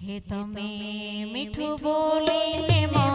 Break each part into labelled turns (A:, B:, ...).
A: હે તમે મીઠું બોલીને મન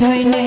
B: Tony.